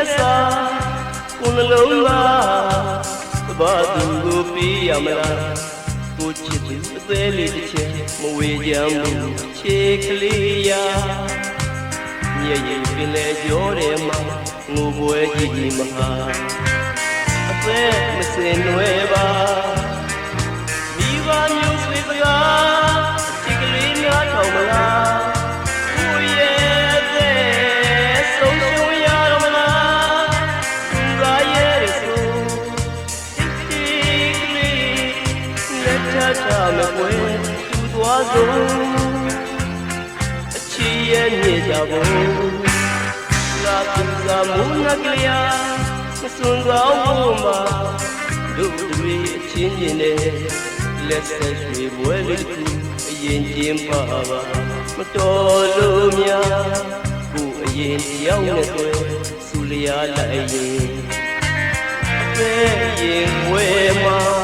ကိုယ်နှလုံးသားဘာသူကိုပေးရမလားကိုချစ်သူအသေးလေးတစ်ချက်မဝေကြမ်းဘူးချေကလေးရာညရဲ့ပင်လေကြောတယ်မှာငိုပွဲကြီးကြီးမဟာအသက်မစင်နွယ် လက်ထပ်တာမကွယ်သူသွားဆုံးအချီရဲ့မြေကြဖို့လာသူကမုန်းနကလေးမစွန်ကောင်းဖို့မှာတို့တွေအချင်းချင်းနဲ့လက်ဆက်ရွှေပွဲလေးတစ်ခုအရင်ကျင်းပါပါမတော်လို့များကိုအရင်တယောက်နဲ့တွေ့စူလျာလိုက်ရင်တဲ့ရင်ဝဲမှာ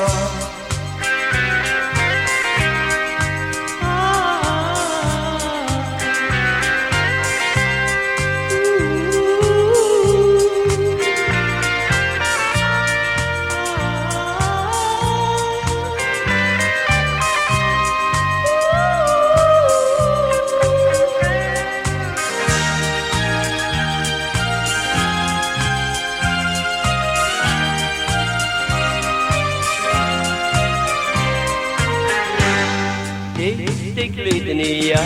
တ်တိတ်ကလေးတနေရာ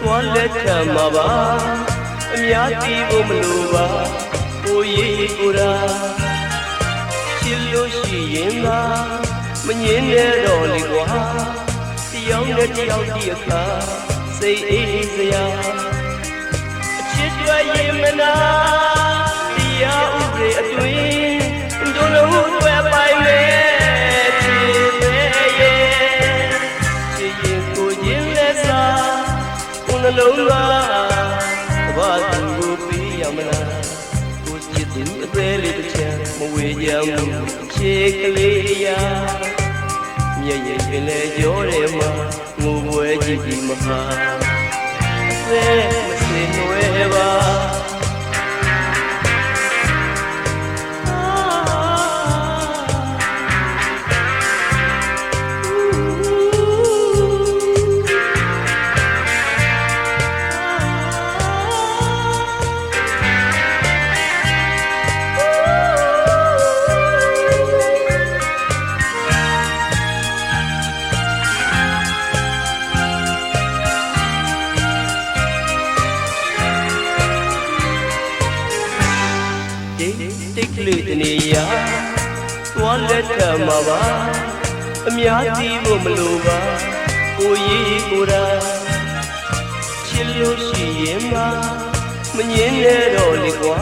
သွားလက်ထမှာပါအများကြီးကိုမလိုပါကိုရေးကိုရာချစ်လို့ရှိရင်သာမငင်းနဲ့တော့လေကွာတယောက်နဲ့တယောက်ဒီအခါစိတ်အေးစရာအချစ်တွေရင်မနာ သူကိုပေးရမလားကိုချစ်သူအသေးလေးတစ်ချက်မဝေကြဘူးချစ်ကလေးရာမြည့်ရဲ့ပင်လေကြောတယ်မှာငိုပွဲကြည့်ပြီးမဟာအသေးမစင်နွယ်ပါ တိတ်တိတ်ကလေးတနေရာသွားလက်ထမှာပါအများကြီးကိုမလိုပါကိုရေးကိုရာချစ်လို့ရှိရင်မမငင်းနဲ့တော့လေကွာ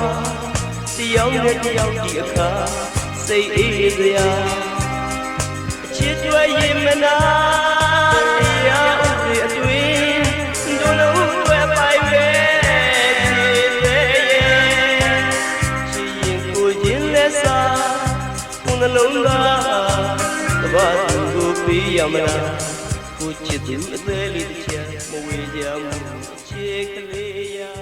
တယောက်နဲ့တယောက်ဒီအခါစိတ်အေးစရာအချစ်တွေရင်မနာ နှလုံးသားတဘာသူကိုပေးရမလားကိုချစ်သူအသေးလေးတစ်ချက်မဝေကြဘူးချစ်ကလေးရာ